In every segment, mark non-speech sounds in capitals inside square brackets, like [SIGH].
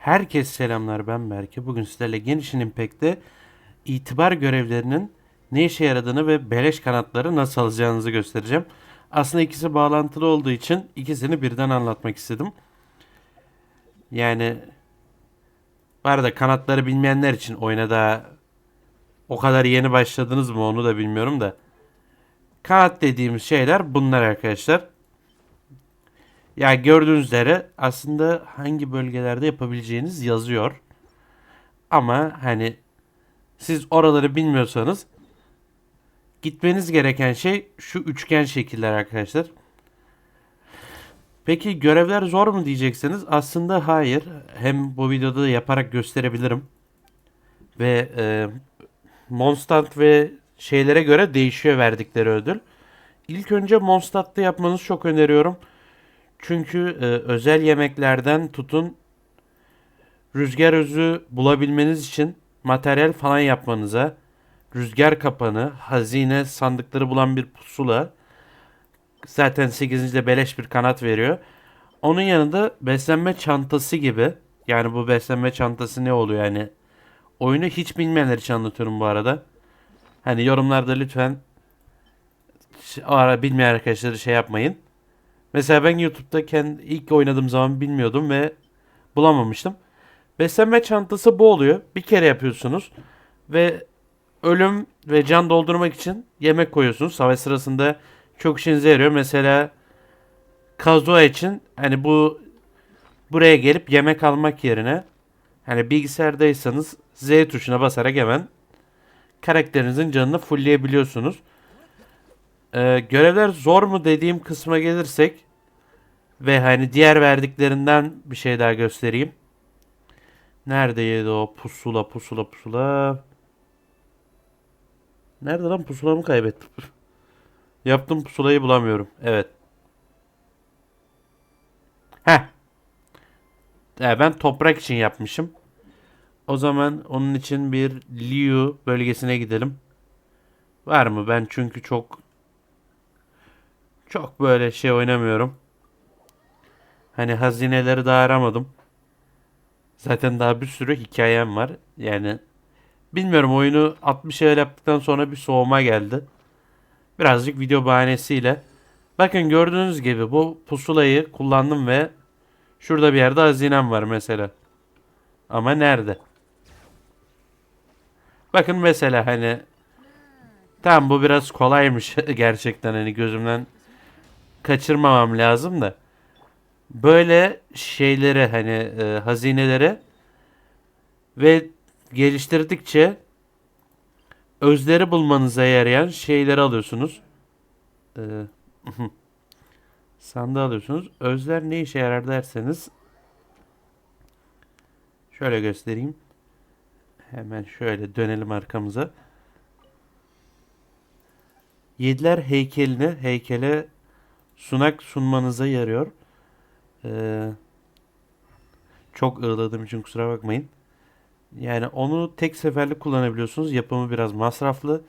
Herkes selamlar ben Berke. Bugün sizlerle Genshin Impact'te itibar görevlerinin ne işe yaradığını ve beleş kanatları nasıl alacağınızı göstereceğim. Aslında ikisi bağlantılı olduğu için ikisini birden anlatmak istedim. Yani bu arada kanatları bilmeyenler için oyuna daha o kadar yeni başladınız mı onu da bilmiyorum da. Kanat dediğimiz şeyler bunlar arkadaşlar. Ya gördüğünüz üzere aslında hangi bölgelerde yapabileceğiniz yazıyor. Ama hani siz oraları bilmiyorsanız gitmeniz gereken şey şu üçgen şekiller arkadaşlar. Peki görevler zor mu diyeceksiniz? Aslında hayır. Hem bu videoda da yaparak gösterebilirim. Ve e, Mondstadt ve şeylere göre değişiyor verdikleri ödül. İlk önce Mondstadt'ta yapmanızı çok öneriyorum. Çünkü e, özel yemeklerden tutun rüzgar özü bulabilmeniz için materyal falan yapmanıza, rüzgar kapanı, hazine sandıkları bulan bir pusula, zaten 8. de beleş bir kanat veriyor. Onun yanında beslenme çantası gibi, yani bu beslenme çantası ne oluyor yani? Oyunu hiç bilmeyenler için anlatıyorum bu arada. Hani yorumlarda lütfen o ara bilmeyen arkadaşları şey yapmayın. Mesela ben YouTube'da kendi ilk oynadığım zaman bilmiyordum ve bulamamıştım. Beslenme çantası bu oluyor. Bir kere yapıyorsunuz ve ölüm ve can doldurmak için yemek koyuyorsunuz. Savaş sırasında çok işinize yarıyor. Mesela Kazuha için hani bu buraya gelip yemek almak yerine hani bilgisayardaysanız Z tuşuna basarak hemen karakterinizin canını fullleyebiliyorsunuz. Ee, görevler zor mu dediğim kısma gelirsek ve hani diğer verdiklerinden bir şey daha göstereyim. Neredeydi o pusula pusula pusula? Nerede lan pusulamı kaybettim. [LAUGHS] Yaptım pusulayı bulamıyorum. Evet. Heh. Ee, ben toprak için yapmışım. O zaman onun için bir Liu bölgesine gidelim. Var mı? Ben çünkü çok çok böyle şey oynamıyorum. Hani hazineleri daha aramadım. Zaten daha bir sürü hikayem var. Yani bilmiyorum oyunu 60 level yaptıktan sonra bir soğuma geldi. Birazcık video bahanesiyle. Bakın gördüğünüz gibi bu pusulayı kullandım ve şurada bir yerde hazinem var mesela. Ama nerede? Bakın mesela hani Tamam bu biraz kolaymış [LAUGHS] gerçekten hani gözümden kaçırmamam lazım da. Böyle şeylere hani e, hazinelere ve geliştirdikçe özleri bulmanıza yarayan şeyleri alıyorsunuz. Ee, [LAUGHS] sandığı alıyorsunuz. Özler ne işe yarar derseniz şöyle göstereyim. Hemen şöyle dönelim arkamıza. Yediler heykelini heykele sunak sunmanıza yarıyor. Ee, çok ığladığım için kusura bakmayın. Yani onu tek seferlik kullanabiliyorsunuz. Yapımı biraz masraflı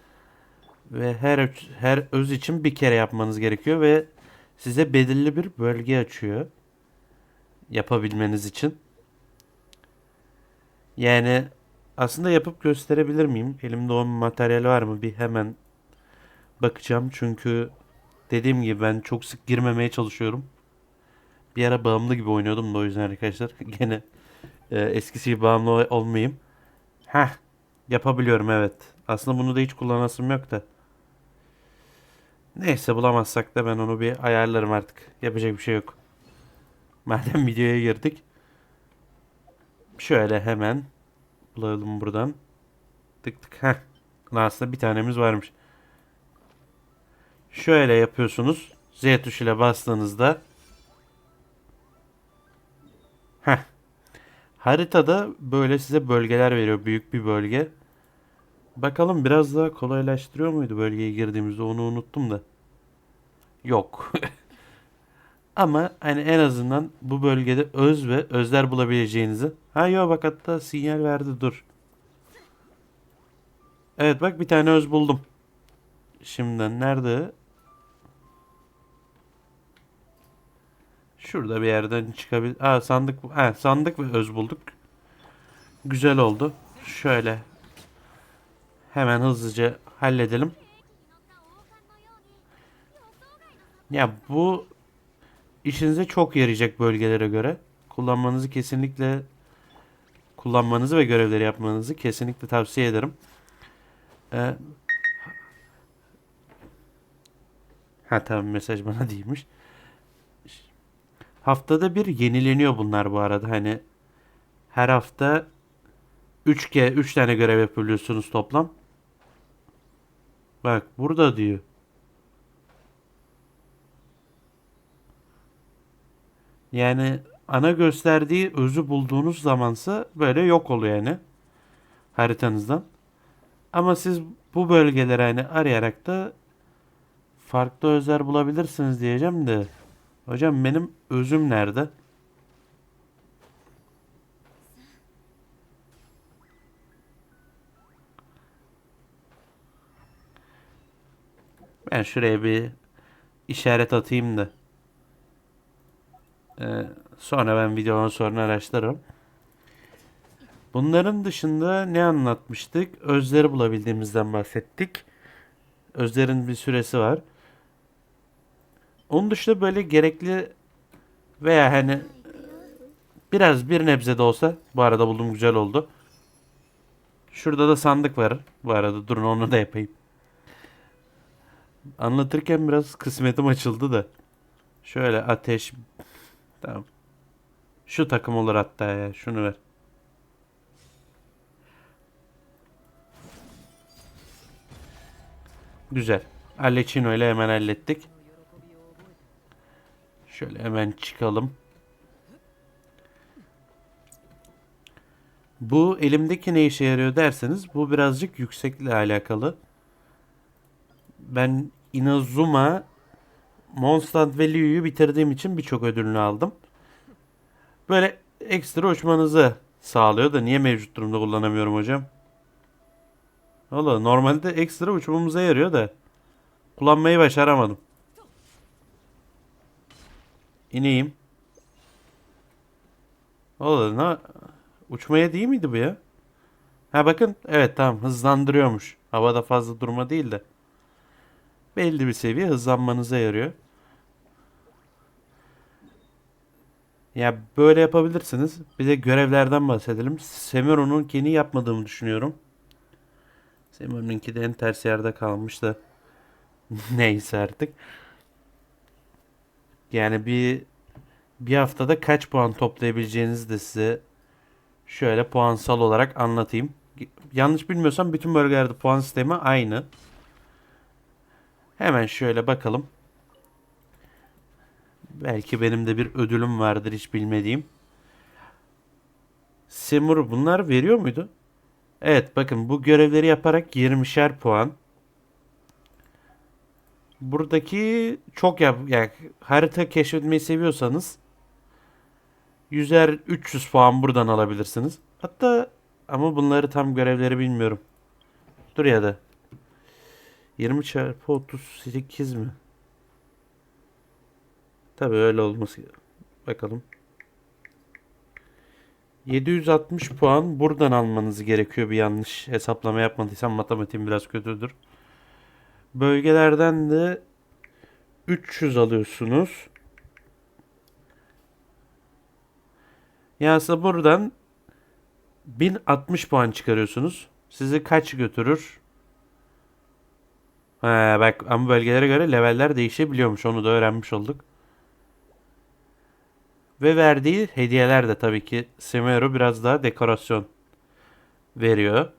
ve her her öz için bir kere yapmanız gerekiyor ve size belirli bir bölge açıyor yapabilmeniz için. Yani aslında yapıp gösterebilir miyim? Elimde o materyal var mı? Bir hemen bakacağım çünkü dediğim gibi ben çok sık girmemeye çalışıyorum. Bir ara bağımlı gibi oynuyordum da o yüzden arkadaşlar [LAUGHS] gene e, eskisi gibi bağımlı ol- olmayayım. Heh yapabiliyorum evet. Aslında bunu da hiç kullanasım yok da. Neyse bulamazsak da ben onu bir ayarlarım artık. Yapacak bir şey yok. Madem [LAUGHS] videoya girdik. Şöyle hemen bulalım buradan. Tık tık. Heh. Aslında bir tanemiz varmış. Şöyle yapıyorsunuz. Z tuşuyla bastığınızda Heh. Haritada böyle size bölgeler veriyor. Büyük bir bölge. Bakalım biraz daha kolaylaştırıyor muydu bölgeye girdiğimizde onu unuttum da. Yok. [LAUGHS] Ama hani en azından bu bölgede öz ve özler bulabileceğinizi. Ha yok bak hatta sinyal verdi dur. Evet bak bir tane öz buldum. Şimdiden nerede? Şurada bir yerden çıkabilir. Aa sandık. Ha sandık ve öz bulduk. Güzel oldu. Şöyle hemen hızlıca halledelim. Ya bu işinize çok yarayacak bölgelere göre. Kullanmanızı kesinlikle kullanmanızı ve görevleri yapmanızı kesinlikle tavsiye ederim. Ee, ha tamam mesaj bana değilmiş. Haftada bir yenileniyor bunlar bu arada. Hani her hafta 3 ke 3 tane görev yapabiliyorsunuz toplam. Bak burada diyor. Yani ana gösterdiği özü bulduğunuz zamansa böyle yok oluyor yani haritanızdan. Ama siz bu bölgeleri hani arayarak da farklı özler bulabilirsiniz diyeceğim de. Hocam benim özüm nerede? Ben şuraya bir işaret atayım da. Ee, sonra ben videonun sonra araştırırım. Bunların dışında ne anlatmıştık? Özleri bulabildiğimizden bahsettik. Özlerin bir süresi var. Onun dışında böyle gerekli veya hani biraz bir nebze de olsa bu arada buldum güzel oldu. Şurada da sandık var. Bu arada durun onu da yapayım. Anlatırken biraz kısmetim açıldı da. Şöyle ateş. Tamam. Şu takım olur hatta ya. Şunu ver. Güzel. Allecino ile hemen hallettik. Şöyle hemen çıkalım. Bu elimdeki ne işe yarıyor derseniz bu birazcık yüksekle alakalı. Ben Inazuma Mondstadt ve Liu'yu bitirdiğim için birçok ödülünü aldım. Böyle ekstra uçmanızı sağlıyor da niye mevcut durumda kullanamıyorum hocam? Valla normalde ekstra uçmamıza yarıyor da kullanmayı başaramadım. İneyim. Ne uçmaya değil miydi bu ya? Ha bakın evet tamam hızlandırıyormuş. Havada fazla durma değil de belli bir seviye hızlanmanıza yarıyor. Ya böyle yapabilirsiniz. Bir de görevlerden bahsedelim. Semiro'nunkini yapmadığımı düşünüyorum. Semiro'nunki de en ters yerde kalmış da. [LAUGHS] Neyse artık. Yani bir bir haftada kaç puan toplayabileceğinizi de size şöyle puansal olarak anlatayım. Yanlış bilmiyorsam bütün bölgelerde puan sistemi aynı. Hemen şöyle bakalım. Belki benim de bir ödülüm vardır hiç bilmediğim. Simur bunlar veriyor muydu? Evet bakın bu görevleri yaparak 20'şer puan. Buradaki çok yap yani harita keşfetmeyi seviyorsanız 100'er 300 puan buradan alabilirsiniz. Hatta ama bunları tam görevleri bilmiyorum. Dur ya da 20 çarpı 38 mi? Tabii öyle olması. Bakalım. 760 puan buradan almanız gerekiyor bir yanlış hesaplama yapmadıysam matematiğim biraz kötüdür. Bölgelerden de 300 alıyorsunuz. Yani aslında buradan 1060 puan çıkarıyorsunuz. Sizi kaç götürür? Ha, bak ama bölgelere göre leveller değişebiliyormuş. Onu da öğrenmiş olduk. Ve verdiği hediyeler de tabii ki Semero biraz daha dekorasyon veriyor.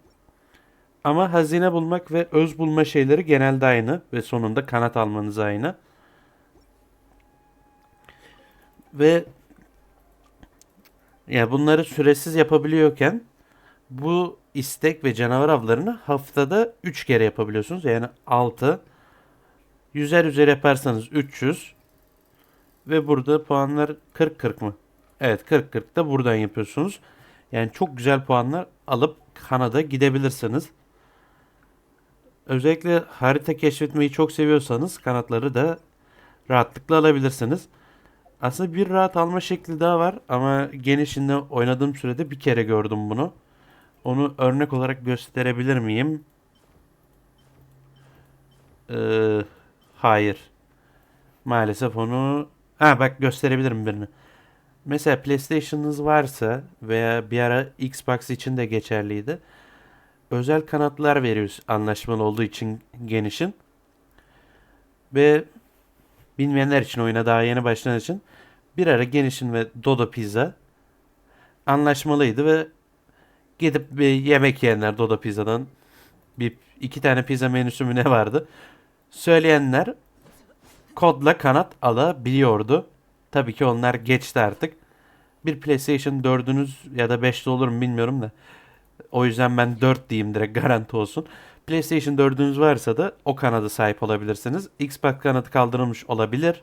Ama hazine bulmak ve öz bulma şeyleri genelde aynı ve sonunda kanat almanız aynı. Ve ya bunları süresiz yapabiliyorken bu istek ve canavar avlarını haftada 3 kere yapabiliyorsunuz. Yani 6 yüzer üzeri yaparsanız 300 ve burada puanlar 40-40 mı? Evet 40-40 da buradan yapıyorsunuz. Yani çok güzel puanlar alıp Kanada gidebilirsiniz. Özellikle harita keşfetmeyi çok seviyorsanız kanatları da rahatlıkla alabilirsiniz. Aslında bir rahat alma şekli daha var ama genişinde oynadığım sürede bir kere gördüm bunu. Onu örnek olarak gösterebilir miyim? Ee, hayır. Maalesef onu... Ha bak gösterebilirim birini. Mesela PlayStation'ınız varsa veya bir ara Xbox için de geçerliydi. Özel kanatlar veriyoruz anlaşmalı olduğu için genişin. Ve bilmeyenler için oyuna daha yeni başlayan için bir ara genişin ve Dodo Pizza anlaşmalıydı ve gidip bir yemek yiyenler Dodo Pizza'dan bir iki tane pizza menüsü mü ne vardı? Söyleyenler kodla kanat alabiliyordu. Tabii ki onlar geçti artık. Bir PlayStation 4'ünüz ya da 5'te olur mu bilmiyorum da. O yüzden ben 4 diyeyim direkt garanti olsun. PlayStation 4'ünüz varsa da o kanada sahip olabilirsiniz. Xbox kanadı kaldırılmış olabilir.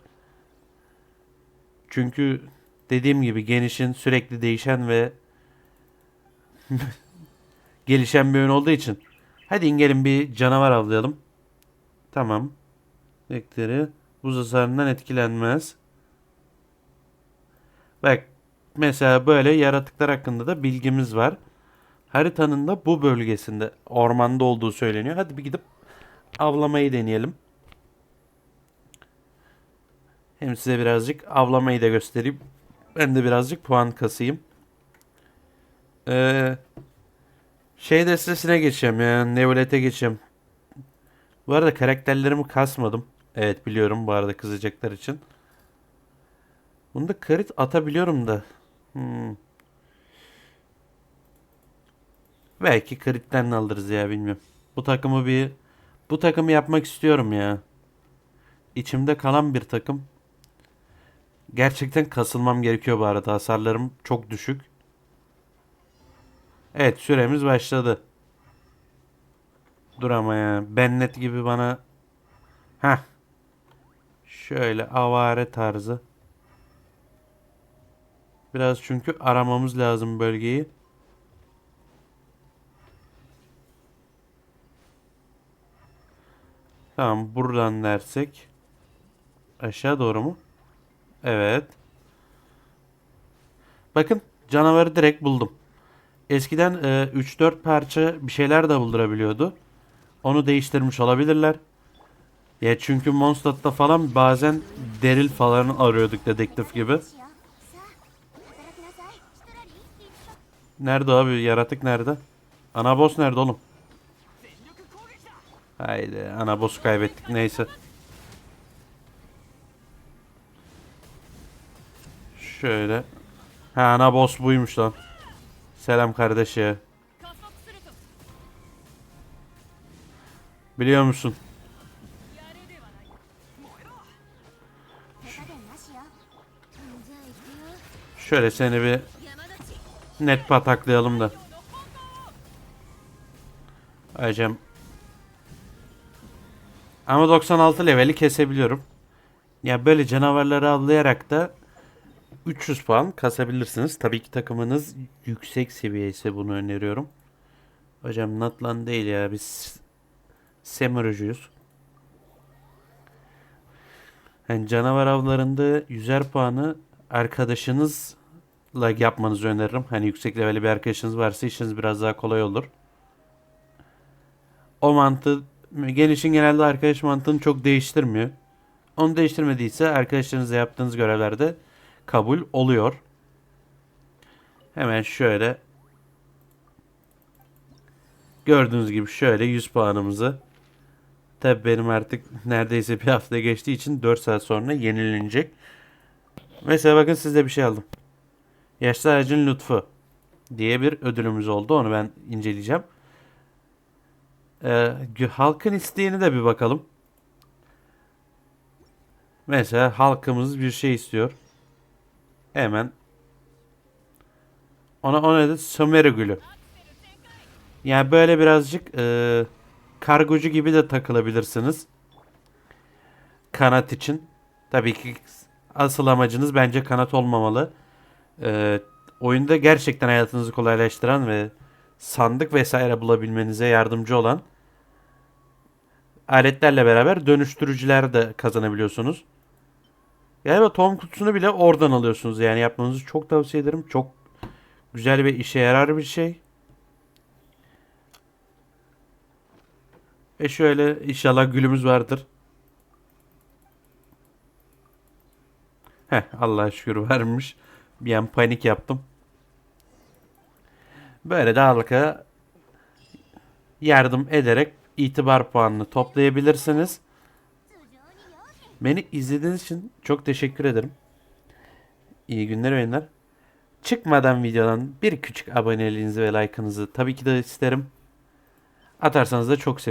Çünkü dediğim gibi genişin sürekli değişen ve [LAUGHS] gelişen bir oyun olduğu için. Hadi gelin bir canavar avlayalım. Tamam. Bekteri buz hasarından etkilenmez. Bak mesela böyle yaratıklar hakkında da bilgimiz var. Haritanın da bu bölgesinde ormanda olduğu söyleniyor. Hadi bir gidip avlamayı deneyelim. Hem size birazcık avlamayı da göstereyim. Ben de birazcık puan kasayım. Ee, şey destesine geçeceğim ya. Nevlet'e geçeceğim. Bu arada karakterlerimi kasmadım. Evet biliyorum bu arada kızacaklar için. Bunda crit atabiliyorum da. Hmm. Belki crit'ten alırız ya bilmiyorum. Bu takımı bir bu takımı yapmak istiyorum ya. İçimde kalan bir takım. Gerçekten kasılmam gerekiyor bu arada. Hasarlarım çok düşük. Evet süremiz başladı. Dur ama ya. Bennet gibi bana... Heh. Şöyle avare tarzı. Biraz çünkü aramamız lazım bölgeyi. Tamam buradan dersek. Aşağı doğru mu? Evet. Bakın canavarı direkt buldum. Eskiden e, 3-4 parça bir şeyler de buldurabiliyordu. Onu değiştirmiş olabilirler. Ya çünkü Mondstadt'ta falan bazen Deril falan arıyorduk dedektif gibi. Nerede abi yaratık nerede? Ana boss nerede oğlum? Haydi ana boss kaybettik neyse. Şöyle. Ha ana boss buymuş lan. Selam kardeşi. Biliyor musun? Şöyle seni bir net pataklayalım da. Acem ama 96 leveli kesebiliyorum. Ya böyle canavarları avlayarak da 300 puan kasabilirsiniz. Tabii ki takımınız yüksek seviye ise bunu öneriyorum. Hocam Natlan değil ya biz Semurcuyuz. Yani canavar avlarında 100'er puanı arkadaşınızla yapmanızı öneririm. Hani yüksek leveli bir arkadaşınız varsa işiniz biraz daha kolay olur. O mantığı gelişin genelde arkadaş mantığını çok değiştirmiyor. Onu değiştirmediyse arkadaşlarınızla yaptığınız görevlerde kabul oluyor. Hemen şöyle gördüğünüz gibi şöyle 100 puanımızı Tabi benim artık neredeyse bir hafta geçtiği için 4 saat sonra yenilenecek. Mesela bakın size bir şey aldım. Yaşlı ağacın lütfu diye bir ödülümüz oldu. Onu ben inceleyeceğim. Ee, halkın isteğini de bir bakalım. Mesela halkımız bir şey istiyor. Hemen ona ona da sömeri gülü. Yani böyle birazcık e, kargocu gibi de takılabilirsiniz. Kanat için. Tabii ki asıl amacınız bence kanat olmamalı. E, oyunda gerçekten hayatınızı kolaylaştıran ve sandık vesaire bulabilmenize yardımcı olan aletlerle beraber dönüştürücüler de kazanabiliyorsunuz. Galiba tohum kutusunu bile oradan alıyorsunuz. Yani yapmanızı çok tavsiye ederim. Çok güzel ve işe yarar bir şey. E şöyle inşallah gülümüz vardır. Heh Allah'a şükür varmış. Bir an panik yaptım. Böyle de halka yardım ederek itibar puanını toplayabilirsiniz. Beni izlediğiniz için çok teşekkür ederim. İyi günler oyunlar. Çıkmadan videodan bir küçük aboneliğinizi ve like'ınızı tabii ki de isterim. Atarsanız da çok sevinirim.